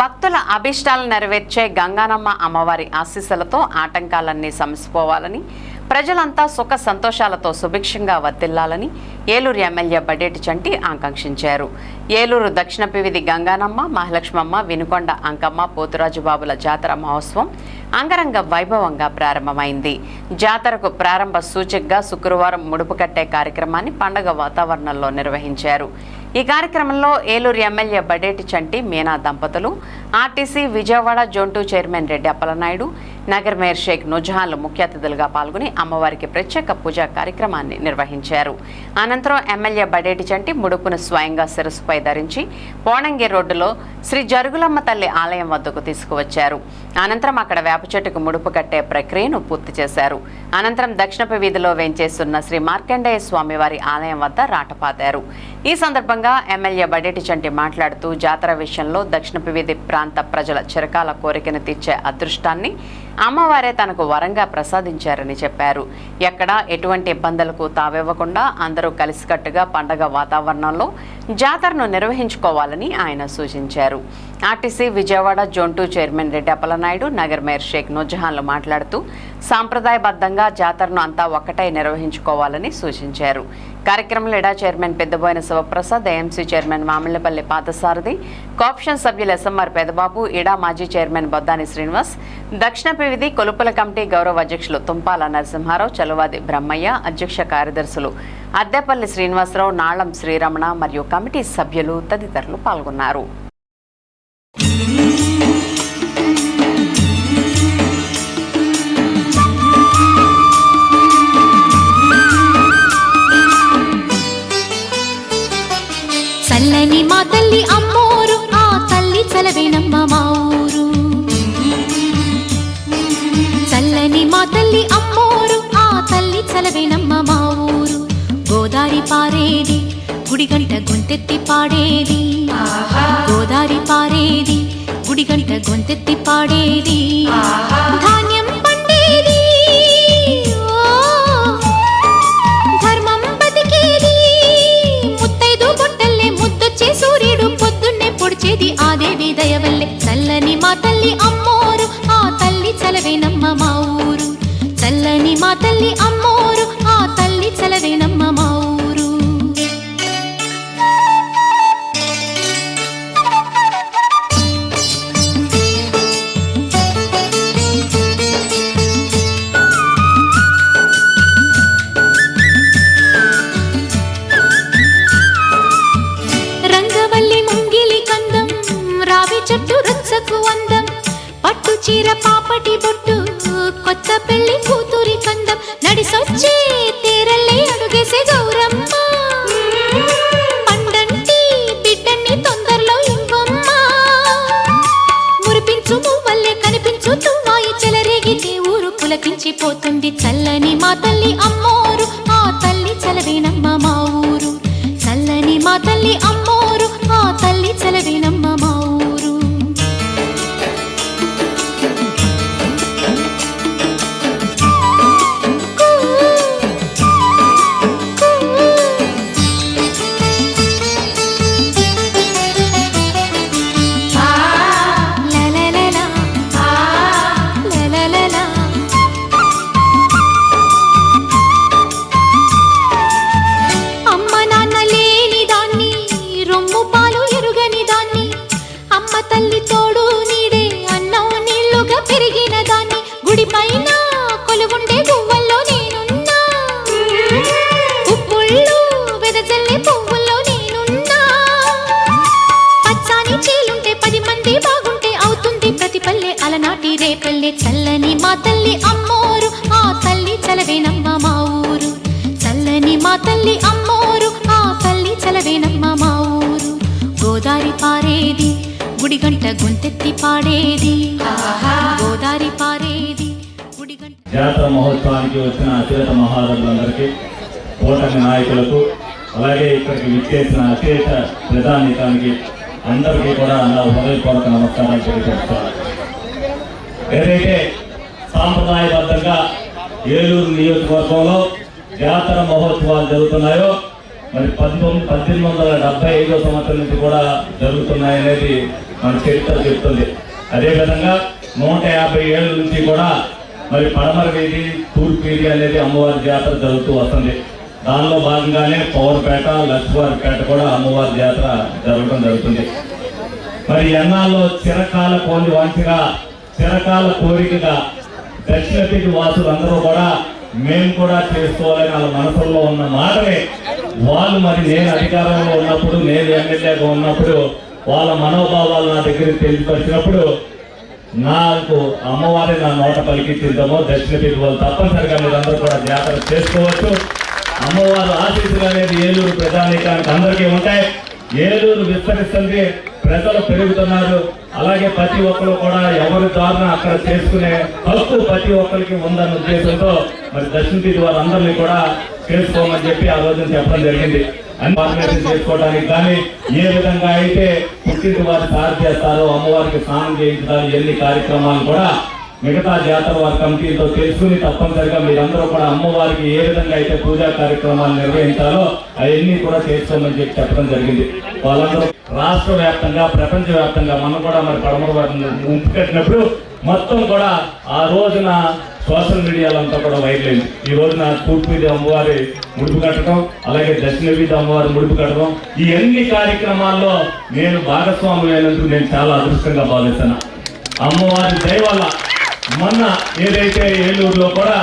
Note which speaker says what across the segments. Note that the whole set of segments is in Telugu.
Speaker 1: భక్తుల అభిష్టాలు నెరవేర్చే గంగానమ్మ అమ్మవారి ఆశీస్సులతో ఆటంకాలన్నీ సమసిపోవాలని ప్రజలంతా సుఖ సంతోషాలతో సుభిక్షంగా వర్తిల్లాలని ఏలూరు ఎమ్మెల్యే బడేటి చంటి ఆకాంక్షించారు. ఏలూరు దక్షిణ పివిధి గంగానమ్మ మహాలక్ష్మమ్మ వినుకొండ అంకమ్మ పోతురాజు బాబుల జాతర మహోత్సవం అంగరంగ వైభవంగా ప్రారంభమైంది. జాతరకు ప్రారంభ సూచికగా శుక్రవారం ముడుపు కట్టే కార్యక్రమాన్ని పండగ వాతావరణంలో నిర్వహించారు. ఈ కార్యక్రమంలో ఏలూరు ఎమ్మెల్యే బడేటి చంటి మీనా దంపతులు RTC Vijayawada zone two chairman Reddy Appalanaidu Nagar mayor Sheikh నుజహాన్లు ముఖ్య అతిథులుగా పాల్గొని అమ్మవారికి ప్రత్యేక పూజా కార్యక్రమాన్ని నిర్వహించారు. అనంతరం ఎమ్మెల్యే బడేటి చంటి ముడుపును స్వయంగా శిరస్సుపై ధరించి పోణంగి రోడ్డులో శ్రీ జరుగులమ్మ తల్లి ఆలయం వద్దకు తీసుకువచ్చారు. అనంతరం అక్కడ వేప చెట్టుకు ముడుపు కట్టే ప్రక్రియను పూర్తి చేశారు. అనంతరం దక్షిణపు వీధిలో వేంచేస్తున్న శ్రీ మార్కండేయ స్వామివారి ఆలయం వద్ద రాటపాతారు. ఈ సందర్భంగా ఎమ్మెల్యే బడేటి చంటి మాట్లాడుతూ జాతర విషయంలో దక్షిణపు వీధి ప్రాంత ప్రజల చిరకాల కోరికను తీర్చే అదృష్టాన్ని అమ్మవారే తనకు వరంగా ప్రసాదించారని చెప్పారు. ఎక్కడా ఎటువంటి ఇబ్బందులకు తావివ్వకుండా అందరూ కలిసికట్టుగా పండగ వాతావరణంలో జాతరను నిర్వహించుకోవాలని ఆయన సూచించారు. RTC Vijayawada zone two chairman Reddy Appalanaidu Nagar mayor Sheikh నూజహాన్లు మాట్లాడుతూ సాంప్రదాయబద్ధంగా జాతరను అంతా ఒక్కటై నిర్వహించుకోవాలని సూచించారు. కార్యక్రమంలో ఇడా chairman Peddaboina Sivaprasad AMC chairman Mamillapalli Parthasarathi co-option సభ్యులు ఎస్ఎంఆర్ పెదబాబు ఇడా మాజీ చైర్మన్ బొద్దాని శ్రీనివాస్ దక్షిణ పివిధి కొలుపుల కమిటీ గౌరవ అధ్యక్షులు తుంపాల నరసింహారావు చలువాది బ్రహ్మయ్య అధ్యక్ష కార్యదర్శులు అద్దెపల్లి శ్రీనివాసరావు నాళం శ్రీరమణ మరియు కమిటీ సభ్యులు తదితరులు పాల్గొన్నారు.
Speaker 2: తల్లి అమ్మోరు ఆ తల్లి చలవేనమ్మ మా ఊరు. చల్లని మా తల్లి అమ్మోరు ఆ తల్లి చలవేనమ్మ మా ఊరు. గోదారి పారేది గుడిగంట గొంతెత్తి పాడేది. గోదారి పారేది గుడిగంట గొంతెత్తి పాడేది. మా తల్లి తల్లి అమ్మోరు ఆ తల్లి చలవేనమ్మ మా ఊరు. గోదారి పారేది గుడిగంట గొంతెత్తి పాడేది. గోదారి పారేది గుడిగంట
Speaker 3: జాతర మహోత్సవానికి వచ్చిన అత్యత మహారాజులందరికీ కూటమి నాయకులకు అలాగే ఇక్కడికి విచ్చేసిన అత్యత ప్రధానికానికి అందరికీ కూడా నా హృదయపూర్వక నమస్కారాలు తెలియజేస్తాను ఏదైతే సాంప్రదాయబద్ధంగా ఏలూరు నియోజకవర్గంలో జాతర మహోత్సవాలు జరుగుతున్నాయో మరి పంతొమ్మిది పద్దెనిమిది వందల డెబ్బై ఐదో సంవత్సరం నుంచి కూడా జరుగుతున్నాయనేది మన చరిత్ర చెప్తుంది. అదేవిధంగా నూట యాభై ఏళ్ళ నుంచి కూడా మరి పడమర వీధి తూర్పు వీధి అనేది అమ్మవారి జాతర జరుగుతూ వస్తుంది. దానిలో భాగంగానే పవర్పేట లక్ష్మీవారిపేట కూడా అమ్మవారి జాతర జరగడం జరుగుతుంది. మరి ఎన్నాళ్ళు చిరకాల కోని వాంఛగా చిరకాల కోరికగా దక్షిణ వాసులందరూ కూడా మేము కూడా చేసుకోవాలని వాళ్ళ మనసుల్లో ఉన్న మాటని. వాళ్ళు మరి నేను అధికారంలో ఉన్నప్పుడు నేను ఎమ్మెల్యేగా ఉన్నప్పుడు వాళ్ళ మనోభావాలు నా దగ్గర తెలియపరిచినప్పుడు నాకు అమ్మవారి నా నోట పలికి దక్షిణ దిక్కు వాళ్ళు తప్పనిసరిగా మీరందరూ కూడా జాతర చేసుకోవచ్చు. అమ్మవారు ఆశీస్సులు అనేది ఏలూరు ప్రధానికానికి అందరికీ ఉంటాయి. ఏలూరు విస్తరిస్తుంది. ప్రజలు పెరుగుతున్నారు. అలాగే ప్రతి ఒక్కరు కూడా ఎవరి దారుణ అక్కడ చేసుకునే హక్కు ప్రతి ఒక్కరికి ఉందన్న ఉద్దేశంతో మరి దర్శన తీసి వారందరినీ కూడా చేసుకోమని చెప్పి ఆ రోజున చెప్పడం జరిగింది. అన్ని చేసుకోవడానికి కానీ ఏ విధంగా అయితే పుట్టింటి వారు సార్ చేస్తారో అమ్మవారికి స్నానం చేయించడానికి ఎన్ని కార్యక్రమాలు కూడా మిగతా జాతర వారి కమిటీతో తెలుసుకుని తప్పనిసరిగా మీరందరూ కూడా అమ్మవారికి ఏ విధంగా అయితే పూజా కార్యక్రమాలు నిర్వహించాలో అవన్నీ కూడా చేసుకోమని చెప్పి చెప్పడం జరిగింది. వాళ్ళందరూ రాష్ట్ర వ్యాప్తంగా ప్రపంచ వ్యాప్తంగా మనం కూడా మరి పడమర వారిని ఉంపు కట్టినప్పుడు మొత్తం కూడా ఆ రోజున సోషల్ మీడియాలో అంతా కూడా వైరల్ అయింది. ఈ రోజున తూర్పు అమ్మవారి ముడుపు కట్టడం అలాగే దక్షిణవీధి అమ్మవారి ముడుపు కట్టడం ఈ అన్ని కార్యక్రమాల్లో నేను భాగస్వామి అయినందుకు నేను చాలా అదృష్టంగా భావిస్తాను అమ్మవారి దయ వల్ల మొన్న ఏదైతే ఏలూరులో కూడా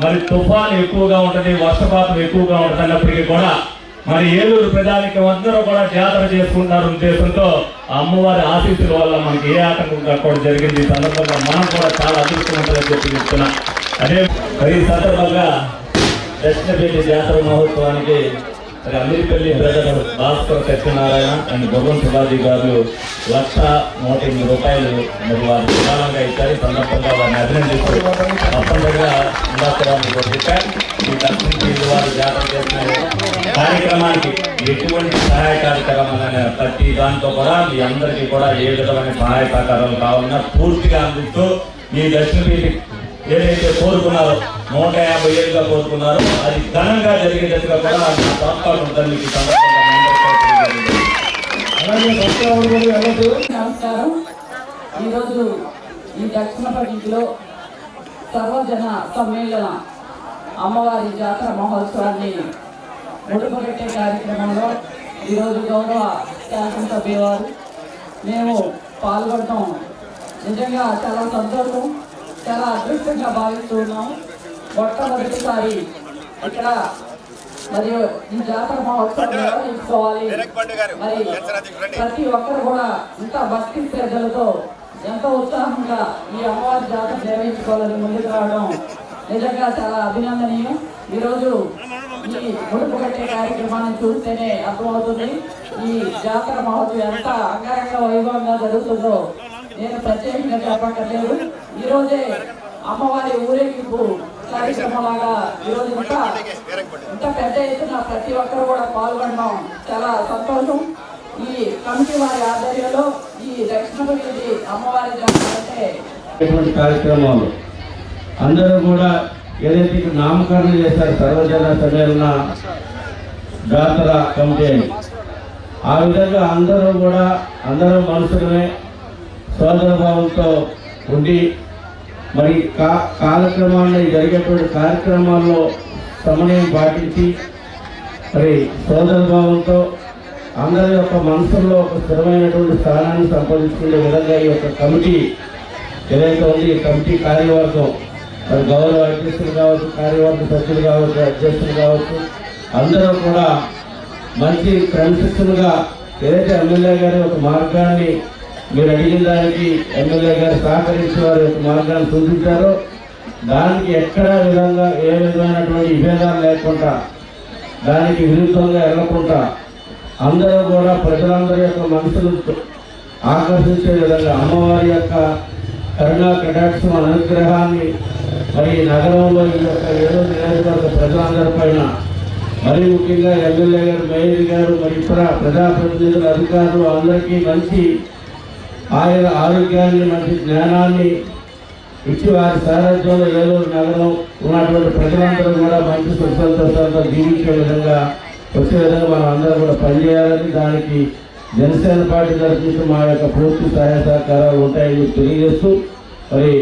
Speaker 3: మరి తుఫాన్ ఎక్కువగా ఉంటుంది వర్షపాతం ఎక్కువగా ఉంటుంది అన్నప్పటికీ కూడా మరి ఏలూరు ప్రజానికి అందరూ కూడా జాతర చేసుకుంటారు ఉద్దేశంతో ఆ అమ్మవారి ఆశీస్సుల వల్ల మనకి ఏ ఆటంకం కాకుండా జరిగింది ఈ సందర్భంగా మనం కూడా చాలా అదృష్టవంతులని చెప్పి చెప్తున్నా. అదే మరి ఈ సందర్భంగా దక్షిణ జాతర మహోత్సవానికి మరి అమీర్పల్లి బ్రదర్ భాస్కర్ సత్యనారాయణ అండ్ గౌరవం శివాజీ గారు లక్ష నూట ఎనిమిది రూపాయలు మరి వారు విధానంగా ఇచ్చారు. ఈ సందర్భంగా వారిని అభినందిస్తూ తప్పనిసరిగా ఇందాకరాన్ని కోరుకుంటారు ఈ దక్షిణ వారు జాతర చేసిన కార్యక్రమానికి ఎటువంటి సహాయ కార్యక్రమాలైన ప్రతి దాంతో కూడా మీ అందరికీ కూడా ఏ విధమైన సహాయ సహకారాలు కావాలన్నా పూర్తిగా అందిస్తూ ఈ దక్షిణ ఏదైతే కోరుకున్నారో నూట యాభై ఏళ్ళుగా కోరుకున్నారు అది ఘనంగా జరిగేటట్టుగా కూడా నా తోడ్పాటు ఉంటుంది మీకు
Speaker 4: నమస్కారం ఈరోజు ఈ దక్షిణ పట్టిలో సర్వజన సమ్మేళన అమ్మవారి జాతర మహోత్సవాన్ని ముడుపుపెట్టే కార్యక్రమంలో ఈరోజు గౌరవ శాసనసభ్యుల వారు. మేము పాల్గొనడం నిజంగా చాలా సంతోషం చాలా అదృష్టంగా భావిస్తున్నాము మొట్టమొదటిసారి ఇక్కడ మరియు ఈ జాతర మహోత్సవం నిర్వహించుకోవాలి మరి ప్రతి ఒక్కరు కూడా ఇంత భక్తి శ్రద్ధలతో ఎంతో ఉత్సాహంగా ఈ అమ్మవారి జాతర నిర్వహించుకోవాలని ముందుకు రావడం నిజంగా చాలా అభినందనీయం. ఈరోజు ఈ ముడుపు కట్టే కార్యక్రమాన్ని చూస్తేనే అర్థమవుతుంది ఈ జాతర మహోత్సవం ఎంత అంగరంగ వైభవంగా జరుగుతుందో. నేను ప్రత్యేకంగా చెప్పక్కర్లేదు. ఈరోజే అమ్మవారి ఊరేగింపు కార్యక్రమంలాగా ఈరోజు ఇంకా ఇంత పెద్ద ఎత్తున ప్రతి ఒక్కరు కూడా పాల్గొనడం చాలా సంతోషం. ఈ కమిటీ వారి ఆధ్వర్యంలో ఈ దక్షిణ అమ్మవారి జాతర
Speaker 5: కార్యక్రమాలు అందరూ కూడా ఏదైతే నామకరణం చేస్తారు సర్వజన సమ్మేళన జాతర కమిటీ అని. ఆ విధంగా అందరూ కూడా అందరూ మనుషులమే సోదర భావంతో ఉండి మరి కా కాలక్రమాల్లో జరిగేటువంటి కార్యక్రమాల్లో సమన్వయం పాటించి మరి సోదర భావంతో అందరి యొక్క మనసుల్లో ఒక స్థిరమైనటువంటి స్థానాన్ని సంపాదించుకునే విధంగా ఈ యొక్క కమిటీ ఏదైతే ఉంది ఈ కమిటీ కార్యవర్గం మరి గౌరవ అధ్యక్షులు కావచ్చు కార్యవర్గ సభ్యులు కావచ్చు అధ్యక్షులు కావచ్చు అందరూ కూడా మంచి క్రమశిక్షణగా ఏదైతే ఎమ్మెల్యే గారి ఒక మార్గాన్ని మీరు అడిగిన దానికి ఎమ్మెల్యే గారు సహకరించి వారి యొక్క మార్గాన్ని సూచించారో. దానికి ఎక్కడ విధంగా ఏ విధమైనటువంటి విభేదాలు లేకుండా దానికి విరుద్ధంగా వెళ్ళకుండా అందరూ కూడా ప్రజలందరి యొక్క మనసును ఆకర్షించే విధంగా అమ్మవారి యొక్క కరుణా కటాక్షం అనుగ్రహాన్ని మరి నగరంలో ఈ యొక్క ఏదో నియోజకవర్గ ప్రజలందరి పైన మరి ముఖ్యంగా ఎమ్మెల్యే గారు మేయర్ గారు మరి ఇతర ప్రజాప్రతినిధులు అధికారులు అందరికీ మంచి ఆయన ఆరోగ్యాన్ని మంచి జ్ఞానాన్ని ఇచ్చి వారి సారథ్యంలో ఏలూరు నగరం ఉన్నటువంటి ప్రజలందరూ కూడా మంచి సుఖ జీవించే విధంగా వచ్చే విధంగా మనం అందరం కూడా పనిచేయాలని దానికి జనసేన పార్టీ తరఫు మా యొక్క పూర్తి సహాయ సహకారాలు ఉంటాయని తెలియజేస్తూ మరి